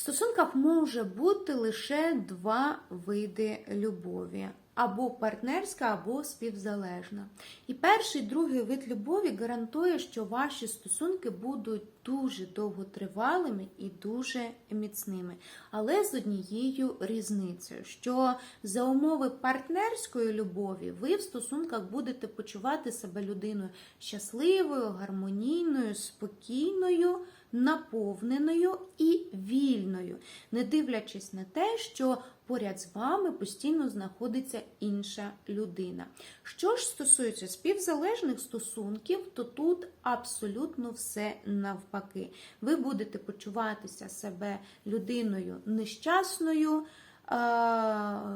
стосунках може бути лише два види любові. Або партнерська, або співзалежна. І перший, другий вид любові гарантує, що ваші стосунки будуть дуже довготривалими і дуже міцними. Але з однією різницею, що за умови партнерської любові ви в стосунках будете почувати себе людиною щасливою, гармонійною, спокійною наповненою і вільною, не дивлячись на те, що поряд з вами постійно знаходиться інша людина. Що ж стосується співзалежних стосунків, то тут абсолютно все навпаки. Ви будете почуватися себе людиною нещасною.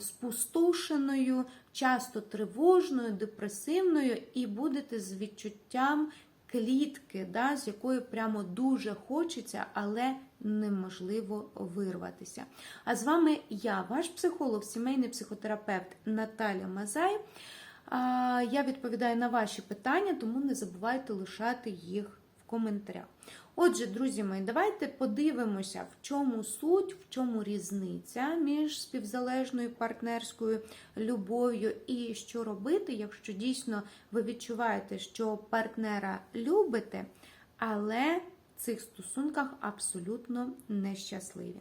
Спустошеною, часто тривожною, депресивною, і будете з відчуттям клітки, да, з якої прямо дуже хочеться, але неможливо вирватися. А з вами я, ваш психолог, сімейний психотерапевт Наталя Мазай. Я відповідаю на ваші питання, тому не забувайте лишати їх коментарях. Отже, друзі мої, давайте подивимося, в чому суть, в чому різниця між співзалежною партнерською любов'ю і що робити, якщо дійсно ви відчуваєте, що партнера любите, але в цих стосунках абсолютно нещасливі.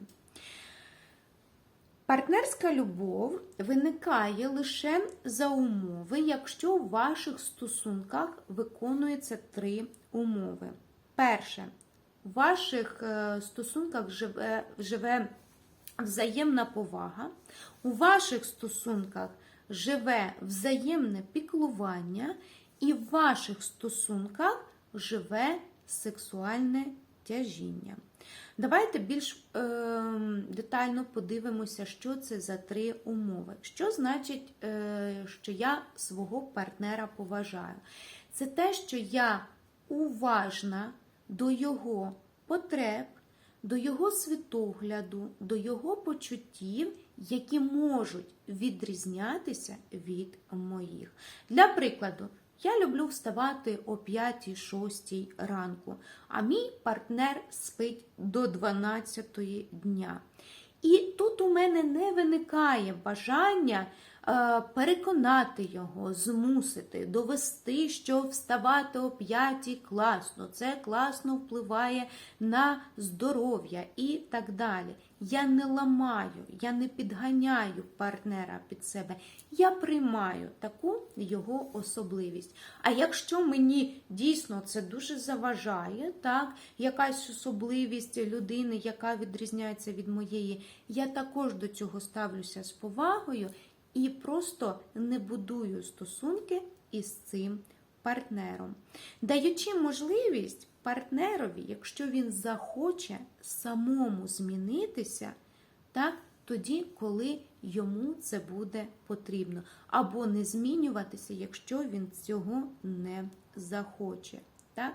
Партнерська любов виникає лише за умови, якщо в ваших стосунках виконується три умови. Перше, в ваших е, стосунках живе, живе взаємна повага, у ваших стосунках живе взаємне піклування, і в ваших стосунках живе сексуальне тяжіння. Давайте більш е, детально подивимося, що це за три умови. Що значить, е, що я свого партнера поважаю? Це те, що я уважна до його потреб, до його світогляду, до його почуттів, які можуть відрізнятися від моїх. Для прикладу, я люблю вставати о 5-6 ранку, а мій партнер спить до 12 дня. І тут у мене не виникає бажання переконати його, змусити, довести, що вставати о п'ятій класно, це класно впливає на здоров'я і так далі. Я не ламаю, я не підганяю партнера під себе. Я приймаю таку його особливість. А якщо мені дійсно це дуже заважає, так, якась особливість людини, яка відрізняється від моєї, я також до цього ставлюся з повагою і просто не будую стосунки із цим партнером, даючи можливість партнерові, якщо він захоче самому змінитися, так, тоді, коли йому це буде потрібно, або не змінюватися, якщо він цього не захоче. Так?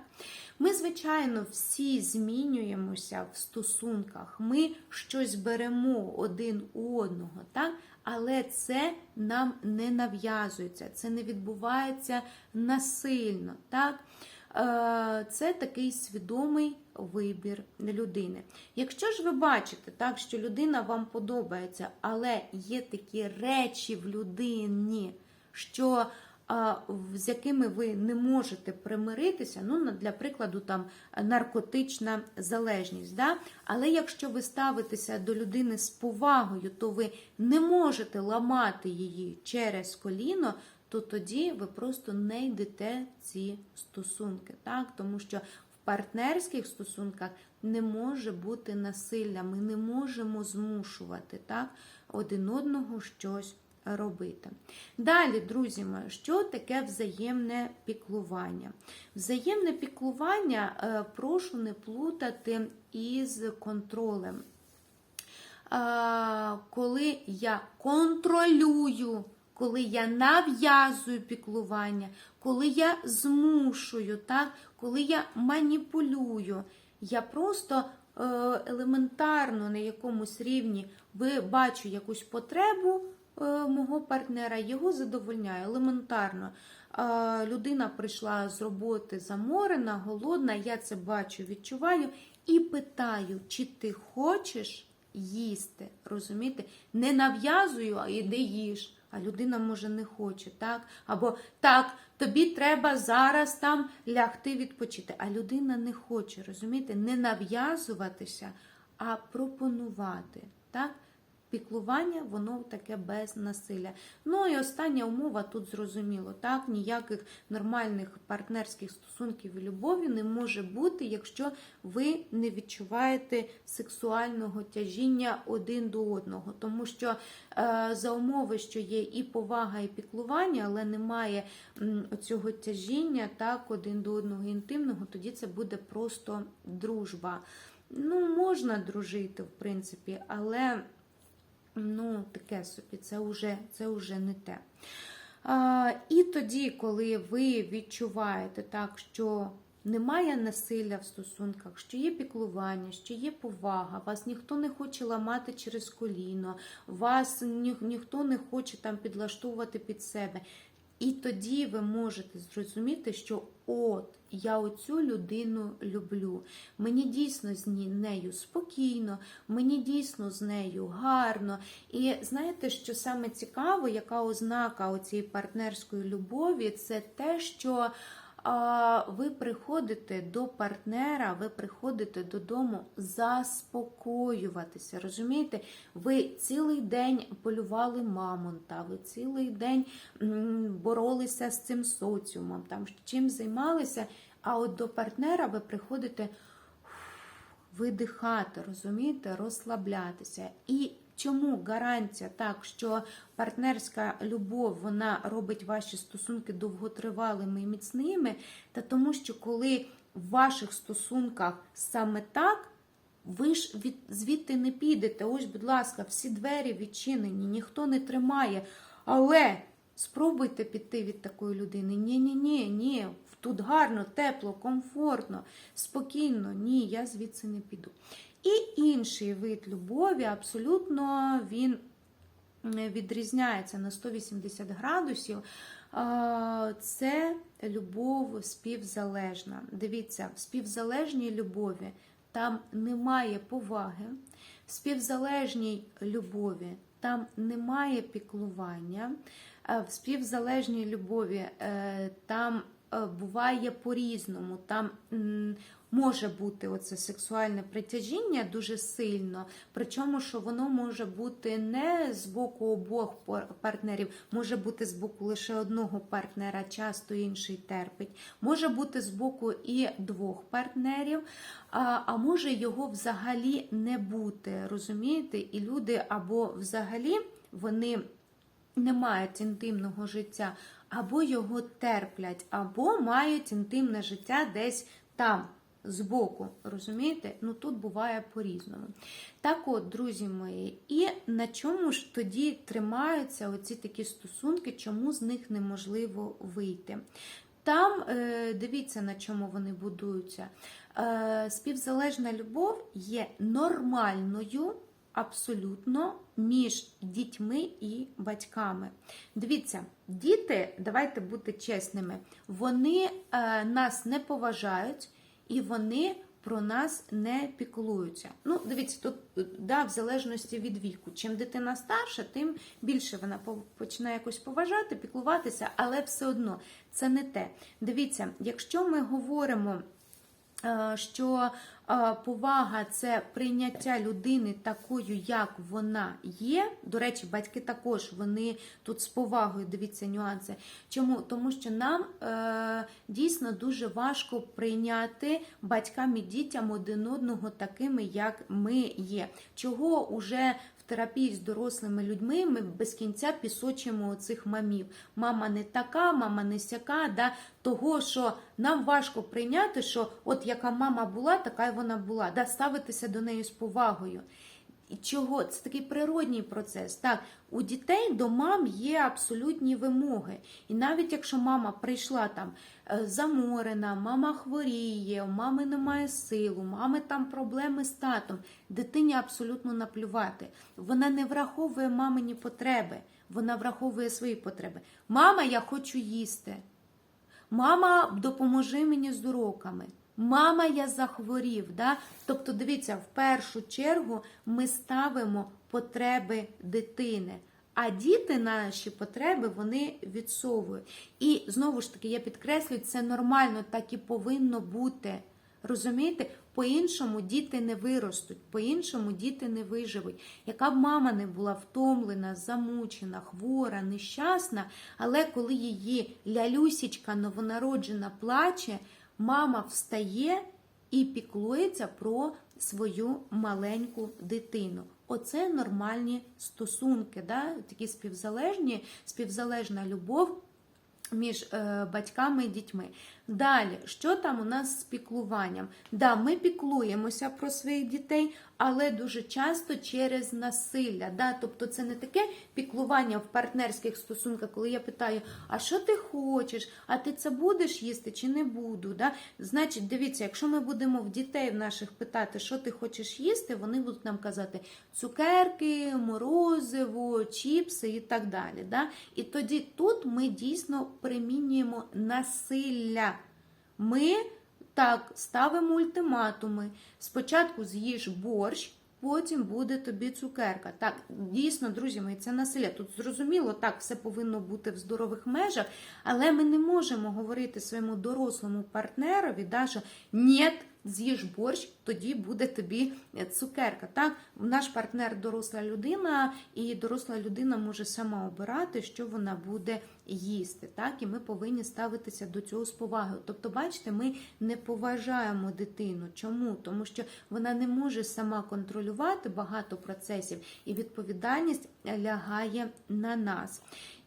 Ми, звичайно, всі змінюємося в стосунках, ми щось беремо один у одного, так? Але це нам не нав'язується, це не відбувається насильно. Так? Е, це такий свідомий вибір людини. Якщо ж ви бачите, так, що людина вам подобається, але є такі речі в людині, що з якими ви не можете примиритися, ну, для прикладу, там наркотична залежність. Да? Але якщо ви ставитеся до людини з повагою, то ви не можете ламати її через коліно, то тоді ви просто не йдете ці стосунки. Так? Тому що в партнерських стосунках не може бути насилля, ми не можемо змушувати так, один одного щось робити. Далі, друзі мої, що таке взаємне піклування? Взаємне піклування е, прошу не плутати із контролем. Коли я контролюю, коли я нав'язую піклування, коли я змушую, так? коли я маніпулюю, я просто е, елементарно на якомусь рівні бачу якусь потребу. Е, мого партнера його задовольняє елементарно. Людина прийшла з роботи заморена, голодна, я це бачу, відчуваю і питаю, чи ти хочеш їсти. Розумієте? Не нав'язую, а іди їж. А людина може не хоче, так? Або так, тобі треба зараз там лягти відпочити. А людина не хоче, розумієте? Не нав'язуватися, а пропонувати. Так? Піклування, воно таке без насилля. Ну і остання умова тут зрозуміло. Так, ніяких нормальних партнерських стосунків і любові не може бути, якщо ви не відчуваєте сексуального тяжіння один до одного. Тому що е, за умови, що є і повага, і піклування, але немає цього тяжіння, так, один до одного інтимного, тоді це буде просто дружба. Ну, можна дружити, в принципі, але. Ну, таке собі, це вже, це вже не те. А, і тоді, коли ви відчуваєте так, що немає насилля в стосунках, що є піклування, що є повага, вас ніхто не хоче ламати через коліно, вас ні, ніхто не хоче там підлаштовувати під себе. І тоді ви можете зрозуміти, що от я оцю людину люблю. Мені дійсно з нею спокійно, мені дійсно з нею гарно. І знаєте, що саме цікаво, яка ознака цієї партнерської любові, це те, що ви приходите до партнера, ви приходите додому заспокоюватися. Розумієте? Ви цілий день полювали мамонта, ви цілий день боролися з цим соціумом, там чим займалися. А от до партнера ви приходите видихати, розумієте, розслаблятися. І чому гарантія так, що партнерська любов вона робить ваші стосунки довготривалими і міцними? Та тому, що коли в ваших стосунках саме так. Ви ж від, звідти не підете. Ось, будь ласка, всі двері відчинені, ніхто не тримає. Але спробуйте піти від такої людини. Ні, ні, ні, ні. Тут гарно, тепло, комфортно, спокійно. Ні, я звідси не піду. І інший вид любові, абсолютно він відрізняється на 180 градусів. Це любов співзалежна. Дивіться, в співзалежній любові там немає поваги, в співзалежній любові там немає піклування, в співзалежній любові е, там буває по-різному. Там може бути оце сексуальне притяжіння дуже сильно, причому що воно може бути не з боку обох партнерів, може бути з боку лише одного партнера, часто інший терпить, може бути з боку і двох партнерів, а, а може його взагалі не бути. Розумієте? І люди або взагалі вони не мають інтимного життя, або його терплять, або мають інтимне життя десь там. Збоку, розумієте? Ну тут буває по-різному. Так от, друзі мої, і на чому ж тоді тримаються оці такі стосунки, чому з них неможливо вийти? Там е, дивіться, на чому вони будуються. Е, Співзалежна любов є нормальною абсолютно між дітьми і батьками. Дивіться, діти, давайте бути чесними, вони е, нас не поважають і вони про нас не піклуються. Ну, дивіться, тут да, в залежності від віку. Чим дитина старша, тим більше вона починає якось поважати, піклуватися, але все одно це не те. Дивіться, якщо ми говоримо. е, Що повага це прийняття людини такою, як вона є. До речі, батьки також вони тут з повагою дивіться нюанси. Чому? Тому що нам е, дійсно дуже важко прийняти батькам і дітям один одного такими, як ми є. Чого уже терапії з дорослими людьми ми без кінця пісочимо цих мамів. Мама не така, мама не сяка. Да? Того, що нам важко прийняти, що от яка мама була, така й вона була. Да? Ставитися до неї з повагою. Чого? Це такий природній процес. Так, у дітей до мам є абсолютні вимоги. І навіть якщо мама прийшла там е, заморена, мама хворіє, у мами немає сил, у мами там проблеми з татом, дитині абсолютно наплювати. Вона не враховує мамині потреби, вона враховує свої потреби. Мама, я хочу їсти. Мама, допоможи мені з уроками. Мама, я захворів. Да? Тобто, дивіться, в першу чергу ми ставимо потреби дитини. А діти наші потреби вони відсовують. І знову ж таки, я підкреслюю, це нормально, так і повинно бути. Розумієте? По-іншому діти не виростуть, по-іншому діти не виживуть. Яка б мама не була втомлена, замучена, хвора, нещасна, але коли її лялюсічка новонароджена плаче, мама встає і піклується про свою маленьку дитину. Оце нормальні стосунки, да? такі співзалежні, співзалежна любов між е, батьками і дітьми. Далі, що там у нас з піклуванням? Да, ми піклуємося про своїх дітей, але дуже часто через насилля. Да? Тобто це не таке піклування в партнерських стосунках, коли я питаю, а що ти хочеш? А ти це будеш їсти чи не буду? Да? Значить, дивіться, якщо ми будемо в дітей в наших питати, що ти хочеш їсти, вони будуть нам казати цукерки, морозиво, чіпси і так далі. Да? І тоді тут ми дійсно примінюємо насилля. Ми так ставимо ультиматуми. Спочатку з'їж борщ, потім буде тобі цукерка. Так, дійсно, друзі мої, це насилля. Тут зрозуміло, так, все повинно бути в здорових межах, але ми не можемо говорити своєму дорослому партнерові, навіть «Нєт, з'їж борщ, тоді буде тобі цукерка. Так, наш партнер доросла людина, і доросла людина може сама обирати, що вона буде їсти. Так, і ми повинні ставитися до цього з повагою. Тобто, бачите, ми не поважаємо дитину. Чому? Тому що вона не може сама контролювати багато процесів, і відповідальність лягає на нас.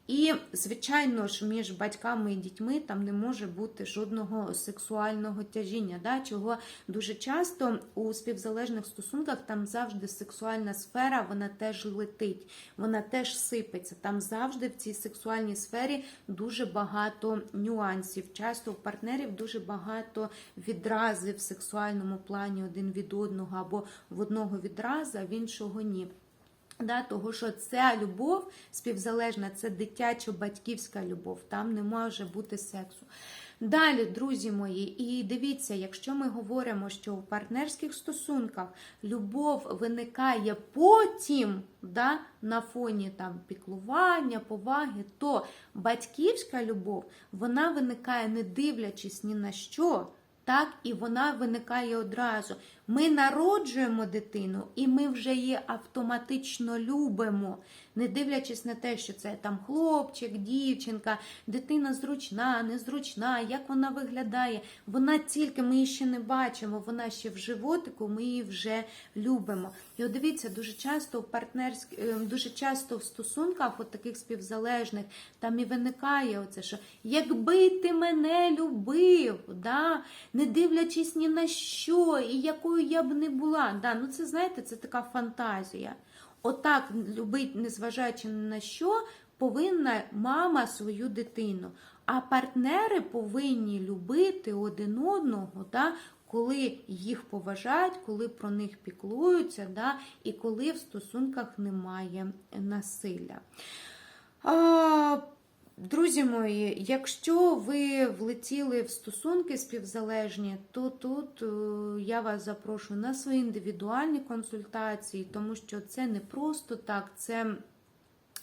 І, звичайно ж, між батьками і дітьми там не може бути жодного сексуального тяжіння, да, чого дуже часто у співзалежних стосунках там завжди сексуальна сфера, вона теж летить, вона теж сипеться. Там завжди в цій сексуальній сфері дуже багато нюансів. Часто у партнерів дуже багато відразів в сексуальному плані один від одного, або в одного відразу, в іншого ні. Да, Того, що ця любов співзалежна, це дитячо-батьківська любов, там не може бути сексу. Далі, друзі мої, і дивіться, якщо ми говоримо, що в партнерських стосунках любов виникає потім, да, на фоні там піклування, поваги, то батьківська любов вона виникає не дивлячись ні на що. Так, і вона виникає одразу. Ми народжуємо дитину, і ми вже її автоматично любимо, не дивлячись на те, що це там хлопчик, дівчинка, дитина зручна, незручна, як вона виглядає. Вона тільки ми її ще не бачимо, вона ще в животику, ми її вже любимо. І от дивіться, дуже часто в партнерськ... е, дуже часто в стосунках, от таких співзалежних, там і виникає оце, що якби ти мене любив, да, не дивлячись ні на що, і якою я б не була. Да, ну Це знаєте, це така фантазія. Отак любить, незважаючи на що, повинна мама свою дитину. А партнери повинні любити один одного, да, коли їх поважають, коли про них піклуються, да, і коли в стосунках немає насилля. А, Друзі мої, якщо ви влетіли в стосунки співзалежні, то тут е, я вас запрошую на свої індивідуальні консультації, тому що це не просто так, це.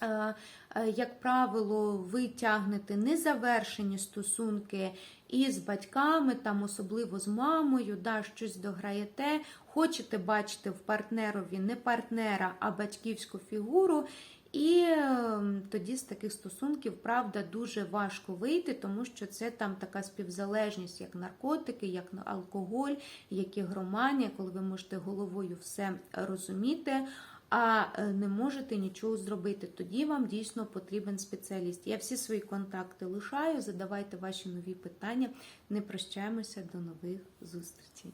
е, е, Як правило, ви тягнете незавершені стосунки із батьками, там особливо з мамою, да, щось дограєте, хочете бачити в партнерові не партнера, а батьківську фігуру. І е, тоді з таких стосунків, правда, дуже важко вийти, тому що це там така співзалежність, як наркотики, як алкоголь, як ігроманія, коли ви можете головою все розуміти, а е, не можете нічого зробити. Тоді вам дійсно потрібен спеціаліст. Я всі свої контакти лишаю, задавайте ваші нові питання. Не прощаємося до нових зустрічей.